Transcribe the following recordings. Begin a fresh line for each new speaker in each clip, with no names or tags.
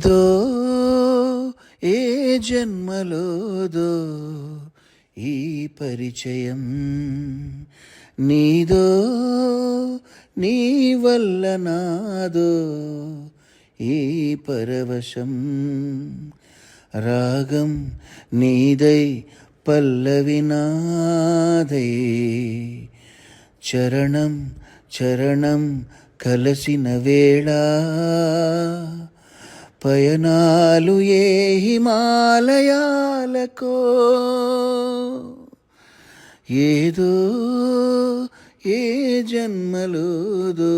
ఏదో ఏ జన్మలోదో ఈ పరిచయం నీదో నీ వల్ల నాదో ఈ పరవశం. రాగం నీదై పల్లవినాదై చరణం చరణం కలసిన వేళ పయనాలు ఏ హిమాలయాలకో? ఏదో ఏ జన్మలోదో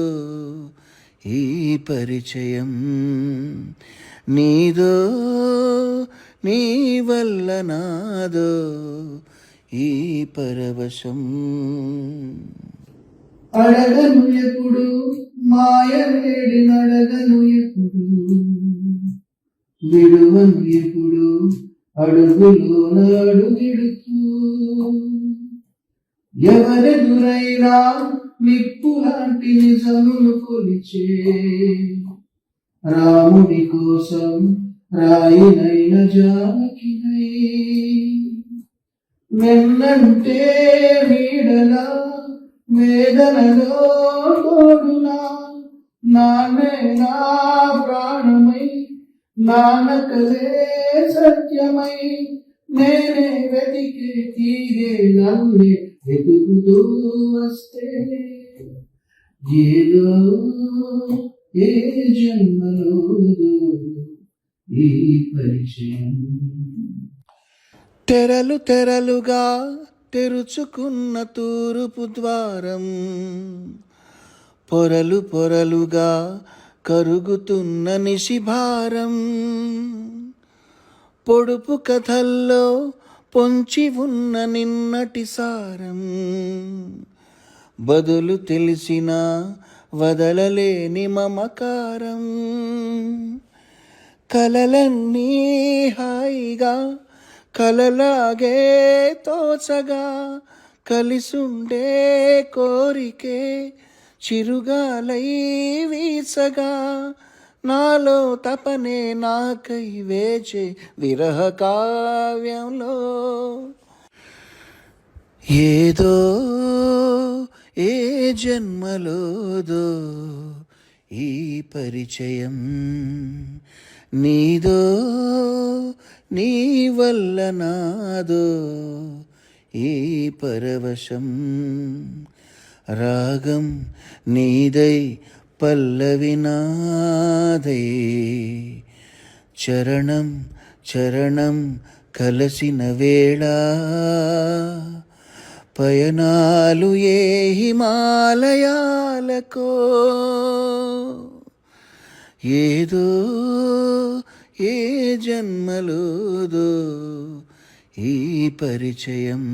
ఈ పరిచయం నీదో నీ వల్ల నాదో ఈ పరవశం.
అడగను ఎప్పుడు మాయ వేడి నడగను ఎప్పుడు. విడువను ఎప్పుడు అడుగులోన అడుగిడుతూ ఎవరెదురైనా నిప్పు లాంటి నిజమును కొలిచే రాముడి కోసం రాయినైన జానకినై. వెన్నంటే వీడలా వేదనలో తోడునా నాన్నే నా ప్రాణమై నానకలే సత్యమై నేనే వెతికే తీరే నన్నే వెతుకుతూ వస్తే. ఏదో ఏ జన్మలో ఈ పరిచయం.
తెరలు తెరలుగా తెరుచుకున్న తూరుపు ద్వారం పొరలు పొరలుగా కరుగుతున్న నిశిభారం. పొడుపు కథల్లో పొంచి ఉన్న నిన్నటి సారం. బదులు తెలిసిన వదలలేని మమకారం. కలలన్నీ హాయిగా కలలాగే తోచగా కలిసుండే కోరికే చిరుగాలై వీసగా నాలో తపనే నాకై వేచే విరహ కావ్యంలో. ఏదో ఏ జన్మలోదో ఈ పరిచయం నీదో నీ వల్ల నాదో ఈ పరవశం రాగం నీదై పల్లవి నాదై చరణం చరణం కలసిన వేళ పయనాలు ఏ హిమాలయాలకో ఏదో ఏ జన్మలోదో ఈ పరిచయం